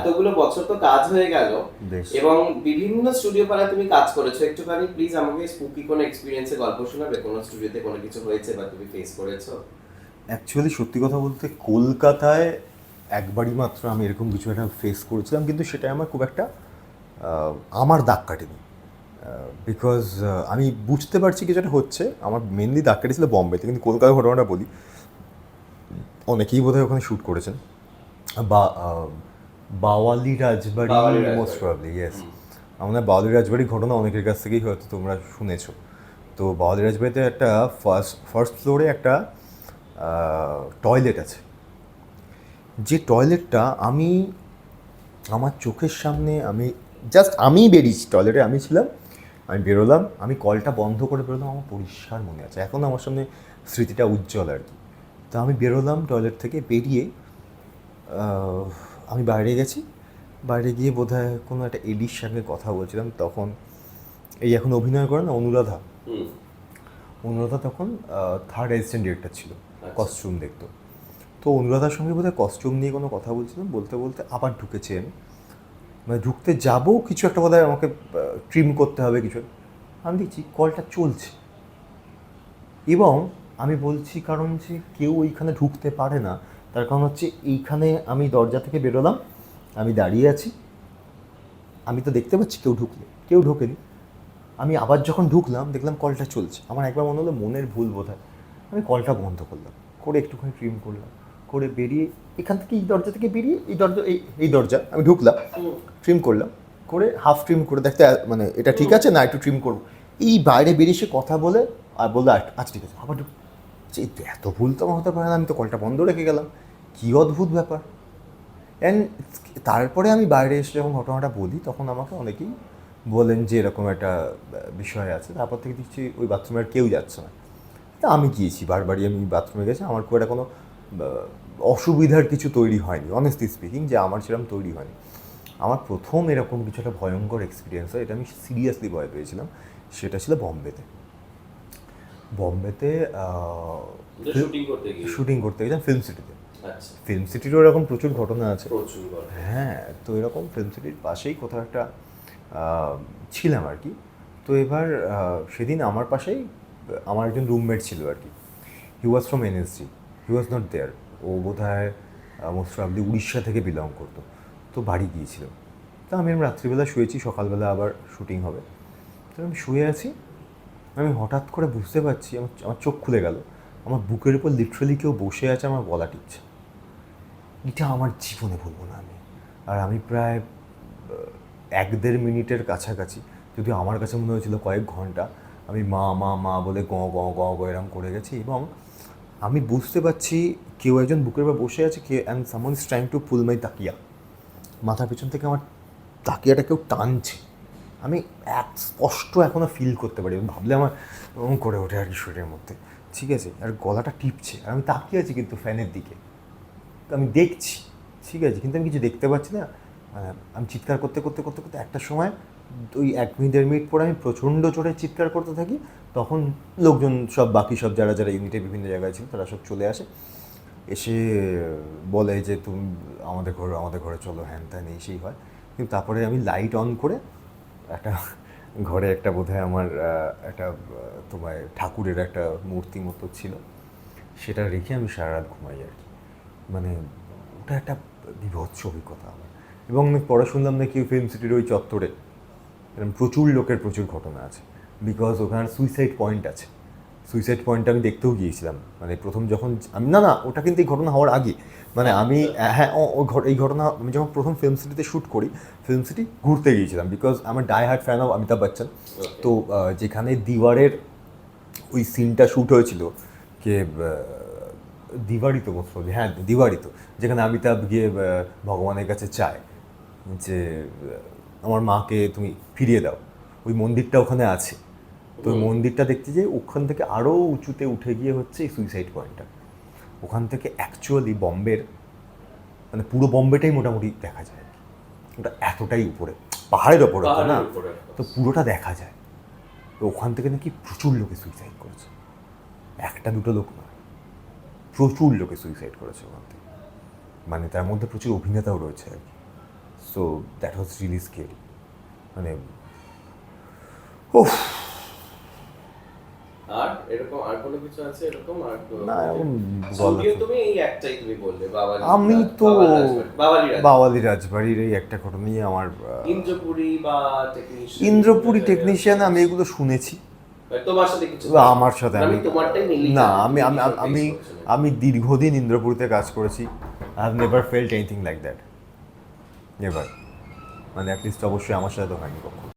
এতগুলো বছর তো কাজ হয়ে গেল। এবং বিভিন্ন স্টুডিও পাড়ায় তুমি কাজ করেছ। একটুখানি প্লিজ আমাকে স্পুকি কোনো এক্সপিরিয়েন্সে গল্প শোনাবে? কোনো স্টুডিওতে কোনো কিছু হয়েছে বা তুমি ফেস করেছ? অ্যাকচুয়ালি সত্যি কথা বলতে কলকাতায় একবারই মাত্র আমি এরকম কিছু একটা ফেস করেছিলাম। কিন্তু সেটা আমার খুব একটা আমার দাগ কাটেনি। বিকজ আমি বুঝতে পারছি কিছুটা হচ্ছে। আমার মেনলি দাগ কেটেছিল বম্বেতে। কিন্তু কলকাতার ঘটনাটা বলি। অনেকেই বোধহয় ওখানে শ্যুট করেছেন। বা Bawali Rajbari most probably yes আমাদের বাওয়ালি রাজবাড়ির ঘটনা অনেকের কাছ থেকেই হয়তো তোমরা শুনেছো। তো বাওয়ালি রাজবাড়িতে একটা ফার্স্ট ফার্স্ট ফ্লোরে একটা টয়লেট আছে। যে টয়লেটটা আমি আমার চোখের সামনে আমি জাস্ট আমি বেরিয়েছি টয়লেটে আমি ছিলাম আমি বেরোলাম আমি কলটা বন্ধ করে বেরোলাম আমার পরিষ্কার মনে আছে। এখন আমার সামনে স্মৃতিটা উজ্জ্বল আর কি। তো আমি বেরোলাম টয়লেট থেকে বেরিয়ে আমি বাইরে গেছি। বাইরে গিয়ে বোধ হয় কোনো একটা এডির সঙ্গে কথা বলছিলাম। তখন এই এখন অভিনয় করে না অনুরাধা। অনুরাধা তখন থার্ড অ্যাসিস্ট্যান্ট ডিরেক্টর ছিল আচ্ছা। কস্টিউম দেখতো। তো অনুরাধার সঙ্গে বোধহয় কস্টিউম নিয়ে কোনো কথা বলছিলাম বলতে বলতে আবার ঢুকেছি। আমি মানে ঢুকতে যাব কিছু একটা বোধহয় আমাকে ট্রিম করতে হবে কিছু। আমি দেখছি কলটা চলছে। এবং আমি বলছি কারণ যে কেউ ওইখানে ঢুকতে পারে না। তার কারণ হচ্ছে এইখানে আমি দরজা থেকে বেরোলাম আমি দাঁড়িয়ে আছি। আমি তো দেখতে পাচ্ছি কেউ ঢুকলে কেউ ঢোকেনি। আমি আবার যখন ঢুকলাম দেখলাম কলটা চলছে। আমার একবার মনে হলো মনের ভুল বোধ হয় আমি কলটা বন্ধ করলাম করে একটুখানি ট্রিম করলাম করে বেরিয়ে এখান থেকে এই দরজা থেকে বেরিয়ে এই দরজা এই এই দরজা আমি ঢুকলাম ট্রিম করলাম করে হাফ ট্রিম করে দেখতে মানে এটা ঠিক আছে না একটু ট্রিম করব। এই বাইরে বেরিয়ে সে কথা বলে আর বলল "আচ্ছা, আচ্ছা ঠিক আছে। আবার ঢুক যে এত ভুল তো আমার হতে পারে না, আমি তো কলটা বন্ধ রেখে গেলাম। কী অদ্ভুত ব্যাপার? অ্যান্ড তারপরে আমি বাইরে এসে যখন ঘটনাটা বলি, তখন আমাকে অনেকেই বলেন যে, এরকম একটা বিষয় আছে। তারপর থেকে দেখছি ওই বাথরুমে আর কেউ যাচ্ছে না। তা আমি গিয়েছি, বারবারই আমি বাথরুমে গেছি। আমার খুব একটা কোনো অসুবিধার কিছু তৈরি হয়নি। অনেস্টলি স্পিকিং যে আমার সেরকম তৈরি হয়নি। আমার প্রথম এরকম কিছু একটা ভয়ঙ্কর এক্সপিরিয়েন্স হয়, এটা আমি সিরিয়াসলি ভয় পেয়েছিলাম। সেটা ছিল বম্বেতে। বম্বেতে শুটিং করতে গেছিলাম ফিল্ম সিটিতে আচ্ছা। ফিল্ম সিটিরও এরকম প্রচুর ঘটনা আছে। হ্যাঁ তো এরকম ফিল্ম সিটির পাশেই কোথাও একটা ছিলাম আর কি। তো এবার সেদিন আমার পাশেই আমার একজন রুমমেট ছিল আর কি। He was from NSG he was not there ও বোধ হয় মোস্ট প্রবলি উড়িষ্যা থেকে বিলং করতো। তো বাড়ি গিয়েছিল। তা আমি আমি রাত্রিবেলা শুয়েছি সকালবেলা আবার শুটিং হবে। তো আমি শুয়ে আছি। আমি হঠাৎ করে বুঝতে পারছি, আমার আমার চোখ খুলে গেল। আমার বুকের উপর লিটারালি কেউ বসে আছে, আমার গলা টিপছে। এটা আমার জীবনে ভুলবো না আমি। আর আমি প্রায় এক দেড় মিনিটের কাছাকাছি, যদিও আমার কাছে মনে হয়েছিল কয়েক ঘণ্টা, আমি মা মা মা বলে গ গ গ গ এরম করে গেছি এবং আমি বুঝতে পারছি কেউ একজন বুকের উপর বসে আছে, কে and Saman is trying to pull my তাকিয়া। মাথার পেছন থেকে আমার তাকিয়াটা কেউ টানছে। আমি এক স্পষ্ট এখনও ফিল করতে পারি, ভাবলে আমার করে ওঠে আর কি শরীরের মধ্যে। ঠিক আছে? আর গলাটা টিপছে। আর আমি তাকিয়ে আছি কিন্তু ফ্যানের দিকে। তো আমি দেখছি, ঠিক আছে? কিন্তু আমি কিছু দেখতে পাচ্ছি না। মানে আমি চিৎকার করতে করতে করতে করতে একটা সময় ওই এক মিনিট, দেড় মিনিট পরে আমি প্রচণ্ড জোরে চিৎকার করতে থাকি। তখন লোকজন সব, বাকি সব যারা যারা ইউনিটে বিভিন্ন জায়গায় ছিল, তারা সব চলে আসে। এসে বলে যে, তুমি আমাদের ঘরে আমাদের ঘরে চলো, হ্যান ত্যান, এই সেই হয়। কিন্তু তারপরে আমি লাইট অন করে একটা ঘরে একটা বোধহয় আমার একটা তোমায় তোমার ঠাকুরের একটা মূর্তি মতো ছিল। সেটা রেখে আমি সারা রাত ঘুমাই আর কি। মানে ওটা একটা বিভৎস অভিজ্ঞতা আমার। এবং আমি পরে শুনলাম নাকি ফিল্ম সিটির ওই চত্বরে প্রচুর লোকের প্রচুর ঘটনা আছে। বিকজ ওখানে সুইসাইড পয়েন্ট আছে। সুইসাইড পয়েন্টটা আমি দেখতেও গিয়েছিলাম। মানে প্রথম যখন আমি না না ওটা কিন্তু এই ঘটনা হওয়ার আগে। মানে আমি হ্যাঁ ও- এই ঘটনা আমি যখন প্রথম ফিল্ম সিটিতে শ্যুট করি ফিল্ম সিটি ঘুরতে গিয়েছিলাম বিকজ আমার die hard fan of Amitabh Bachchan তো যেখানে দিওয়ারের ওই সিনটা শ্যুট হয়েছিল কে দিওয়ারি তো মোস্ট হ্যাঁ দিওয়ারি তো যেখানে অমিতাভ গিয়ে ভগবানের কাছে চায় যে আমার মাকে তুমি ফিরিয়ে দাও। ওই মন্দিরটা ওখানে আছে। তো ওই মন্দিরটা দেখতে যাই ওখান থেকে আরও উঁচুতে উঠে গিয়ে হচ্ছে এই সুইসাইড পয়েন্টটা ওখান থেকে অ্যাকচুয়ালি বম্বের মানে পুরো বম্বেটাই মোটামুটি দেখা যায় আর কি। ওটা এতটাই উপরে পাহাড়ের ওপরে তো না? তো পুরোটা দেখা যায়। তো ওখান থেকে নাকি প্রচুর লোকে সুইসাইড করেছে। একটা দুটো লোক নয় প্রচুর লোকে সুইসাইড করেছে ওখান থেকে। মানে তার মধ্যে প্রচুর অভিনেতাও রয়েছে আর কি। So that was really scale মানে উফ আর এরকম আর কোনো কিছু আছে এরকম? আর না, তুমি এই একটাই তুমি বললে বাবালি আমি তো বাওয়ালি রাজবাড়ির এই একটা ঘটনাই আমার ইন্দ্রপুরি বা টেকনিশিয়ান ইন্দ্রপুরি টেকনিশিয়ান আমি এগুলো শুনেছি। তোমার সাথে কিছু আমার সাথে আমি আমি না আমি আমি আমি আমি দীর্ঘদিন ইন্দ্রপুরিতে কাজ করেছি। I have never felt anything like that never মানে অ্যাটলিস্ট অবশ্যই আমার সাথে তো হয়নি কখনো।